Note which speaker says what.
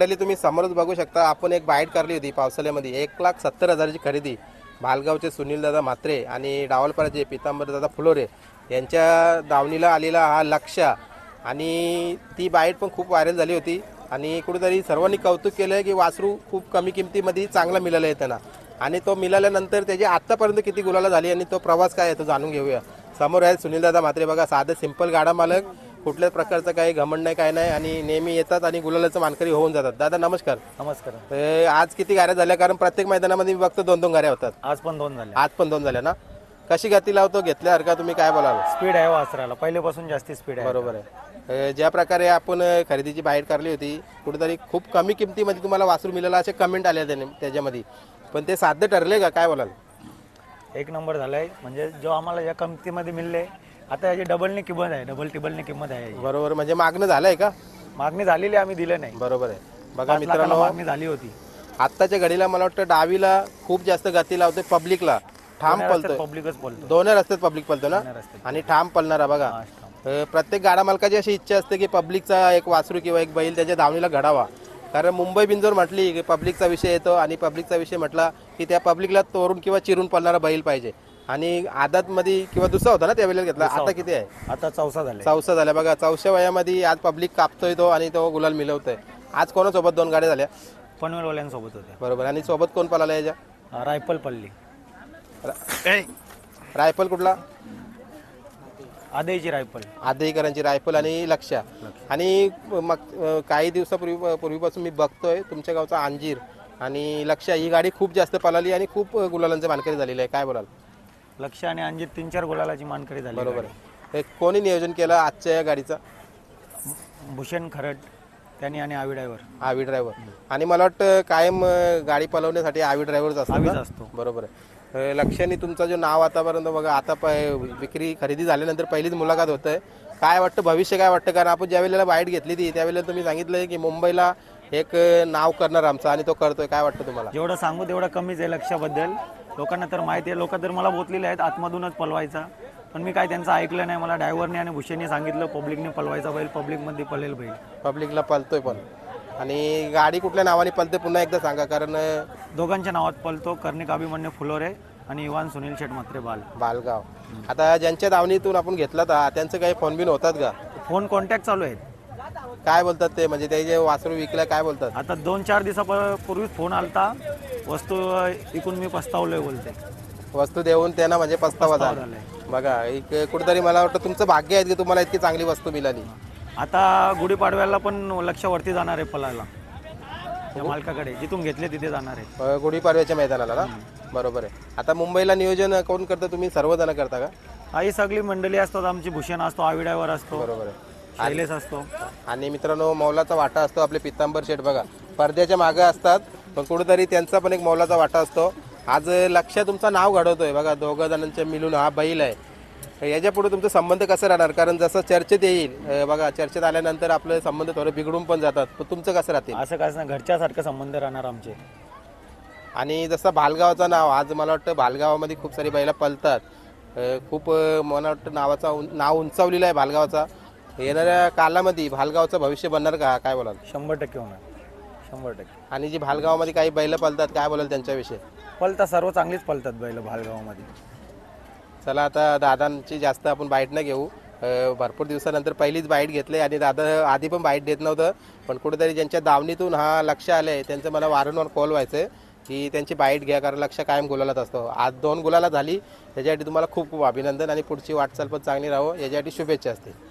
Speaker 1: मंडळी तुम्ही समोरच बघू शकता. आपण एक बाईट करली होती पावसाळ्यामध्ये. एक लाख सत्तर हजाराची खरेदी. भालगावचे सुनीलदादा म्हात्रे आणि डावलपाराचे पितांबरदादा फुलोरे यांच्या दावणीला आलेला हा लक्ष. आणि ती बाईट पण खूप व्हायरल झाली होती. आणि कुठेतरी सर्वांनी कौतुक केलं आहे की वासरू खूप कमी किमतीमध्ये चांगला मिळाला आहे त्यांना. आणि तो मिळाल्यानंतर त्याची आत्तापर्यंत किती गुलाला झाली आणि तो प्रवास काय आहे तो जाणून घेऊया. समोर आहे सुनीलदादा म्हात्रे. बघा साधं सिंपल गाडा मालक. कुठल्याच प्रकारचं काही घमंड नाही काय नाही आणि नेहमी येतात आणि गुलालाचं मानकरी होऊन जातात. दादा नमस्कार.
Speaker 2: नमस्कार.
Speaker 1: आज किती गाड्या झाल्या? कारण प्रत्येक मैदानामध्ये मी बघतो दोन दोन गाड्या होतात.
Speaker 2: आज पण दोन झाले
Speaker 1: आज पण दोन झाल्या ना? कशी गती लावतो? घेतल्यासारखा तुम्ही काय बोलाल?
Speaker 2: स्पीड आहे वासराला पहिल्यापासून जास्ती स्पीड आहे.
Speaker 1: बरोबर आहे. ज्या प्रकारे आपण खरेदीची बाहेर काढली होती कुठेतरी खूप कमी किमतीमध्ये तुम्हाला वासरू मिळालं असे कमेंट आले त्याने त्याच्यामध्ये. पण ते साध्य ठरले का? काय बोलाल?
Speaker 2: एक नंबर झालाय. म्हणजे जो आम्हाला या किमतीमध्ये मिळले आता याची डबलने किंमत आहे डबल टिबलने किंमत आहे याची.
Speaker 1: बरोबर म्हणजे मागणं झालंय का?
Speaker 2: मागणी झालेली आम्ही दिलं नाही.
Speaker 1: बरोबर आहे. बघा
Speaker 2: पाच लाखाला
Speaker 1: मित्रांनो
Speaker 2: मागणी झाली होती.
Speaker 1: आत्ताच्या घडीला मला वाटतं डावीला खूप जास्त गती लावते पब्लिकला. ठाम पलतोय.
Speaker 2: पब्लिकच बोलतो
Speaker 1: दोन्ही रस्त्यात पब्लिक पलतो ना?
Speaker 2: रस्त्यात.
Speaker 1: आणि ठाम पलणारा बघा. अ, प्रत्येक गाडा मालकाची अशी इच्छा असते की पब्लिकचा एक वासरू किंवा एक बैल त्याच्या धावणीला घडावा. कारण मुंबई बिंजोर म्हटली की पब्लिकचा विषय येतो आणि पब्लिकचा विषय म्हटला की त्या पब्लिकला तोरून किंवा चिरून पळणारा बैल पाहिजे. आणि आदातमध्ये किंवा दुसरा होता ना त्यावेळेला घेतला. आता किती आहे?
Speaker 2: आता चौसा झाले
Speaker 1: चौसा झाल्या. बघा चौशा वयामध्ये आज पब्लिक कापतोय तो आणि तो गुलाल मिळवतोय आज कोणासोबत दोन गाड्या झाल्या?
Speaker 2: पनवेलवाल्यांसोबत होत्या.
Speaker 1: बरोबर. आणि सोबत कोण पळाला याच्या?
Speaker 2: रायफल पल्ली.
Speaker 1: रायफल कुठला?
Speaker 2: आदेची रायफल.
Speaker 1: आदेकरांची रायफल आणि लक्ष आणि मग अ, काही दिवसापूर्वी पूर्वीपासून मी बघतोय तुमच्या गावचा अंजीर आणि लक्ष ही गाडी खूप जास्त पळाली आणि खूप गुलालांचे मानकरी झालेली आहे. काय बोलाल?
Speaker 2: लक्ष आणि अंजीर तीन चार गोलालाची मानकरी झाली
Speaker 1: बरोबर आहे. हे कोणी नियोजन केलं आजच्या या गाडीचं?
Speaker 2: भूषण खरट त्यांनी आणि आवी ड्रायव्हर
Speaker 1: आवी ड्रायव्हर आणि मला वाटतं कायम अ, गाडी पळवण्यासाठी आवी ड्रायव्हरच असतो
Speaker 2: आवीच? असतो.
Speaker 1: बरोबर आहे. अ, लक्षाने तुमचा जो नाव आतापर्यंत बघा आता प- विक्री खरेदी झाल्यानंतर पहिलीच मुलाखत होतंय. काय वाटतं भविष्य काय वाटतं? कारण आपण ज्या वेळेला बाईट घेतली ती त्यावेळेला तुम्ही सांगितलं की मुंबईला एक अ, नाव करणार आमचं आणि तो करतोय. काय वाटतं तुम्हाला?
Speaker 2: जेवढं सांगू तेवढं कमीच आहे लक्षाबद्दल. लोकांना तर माहिती आहे लोक तर मला बोतलेले आहेत आतमधूनच पलवायचा. पण मी काय त्यांचं ऐकलं नाही मला ड्रायव्हरने आणि भूषणने सांगितलं पब्लिकने पलवायचा बैल पब्लिकमध्ये पळेल बैल.
Speaker 1: पब्लिकला पलतोय पण. आणि गाडी कुठल्या नावाने पलते पुन्हा एकदा सांगा कारण
Speaker 2: दोघांच्या नावात पलतो कर्णिक अभिमन्य फुलोरे आणि इवान सुनील शेठ म्हात्रे बाल.
Speaker 1: बालगाव. आता ज्यांच्या दावणीतून आपण घेतला होता त्यांचं काही फोन बिन होतात का?
Speaker 2: फोन कॉन्टॅक्ट चालू आहेत.
Speaker 1: काय बोलतात ते? म्हणजे ते जे वासरू विकलं काय बोलतात?
Speaker 2: आता दोन चार दिवसापूर्वीच फोन आलता. वस्तू इकून मी पस्तावलोय बोलते.
Speaker 1: वस्तू देऊन त्यांना म्हणजे पस्तावा झाला.
Speaker 2: झालाय.
Speaker 1: बघा एक कुठेतरी मला वाटतं तुमचं भाग्य आहे की तुम्हाला इतकी चांगली वस्तू मिळाली.
Speaker 2: आता गुढीपाडव्याला पण लक्षावरती जाणार आहे पलायला त्या मालकाकडे जिथून घेतले तिथे जाणार आहे.
Speaker 1: अ, गुढीपाडव्याच्या मैदानाला ना? बरोबर आहे. आता मुंबईला नियोजन कोण करतं? तुम्ही सर्वजण करता का?
Speaker 2: हा ही सगळी मंडळी असतात आमची भूषण असतो आविड्यावर असतो.
Speaker 1: बरोबर आहे.
Speaker 2: शैलेश असतो.
Speaker 1: आणि मित्रांनो मौलाचा वाटा असतो आपले पितांबर शेठ. बघा पडद्याच्या मागे असतात पण कुठेतरी त्यांचा पण एक मौलाचा वाटा असतो. आज लक्ष तुमचं नाव घडवतोय. बघा दोघं जणांच्या मिळून हा बैल आहे. याच्यापुढे तुमचा संबंध कसं राहणार? कारण जसं चर्चेत येईल बघा चर्चेत आल्यानंतर आपले संबंध थोडे बिघडून पण जातात. पण तुमचं कसं राहतील?
Speaker 2: असं काय ना घरच्यासारखं संबंध राहणार आमचे.
Speaker 1: आणि जसं भालगावचं नाव आज मला वाटतं भालगावामध्ये खूप सारी बैला पलतात. खूप मला वाटतं नावाचा उं- नाव उंचावलेलं आहे भालगावचा. येणाऱ्या कालामध्ये भालगावचं भविष्य बनणार का? काय बोलाल?
Speaker 2: शंभर टक्के होणार. शंभर टक्के.
Speaker 1: आणि जी भालगावामध्ये काही बैल पलतात काय बोलाल त्यांच्याविषयी?
Speaker 2: पलतात सर्व चांगलीच पलतात बैल भालगावामध्ये.
Speaker 1: चला आता दादांची जास्त आपण बाईट न घेऊ. अ, भरपूर दिवसानंतर पहिलीच बाईट घेतली आणि दादा आधी पण बाईट देत नव्हतं पण कुठेतरी ज्यांच्या दावणीतून हा लक्ष आलं आहे त्यांचं मला वारंवार कॉल व्हायचं की त्यांची बाईट घ्या कारण लक्ष कायम गुलालात असतो. आज दोन गुलाला झाली त्याच्यासाठी तुम्हाला खूप खूप अभिनंदन आणि पुढची वाटचाल पण चांगली राहो. याच्यासाठी शुभेच्छा असतील.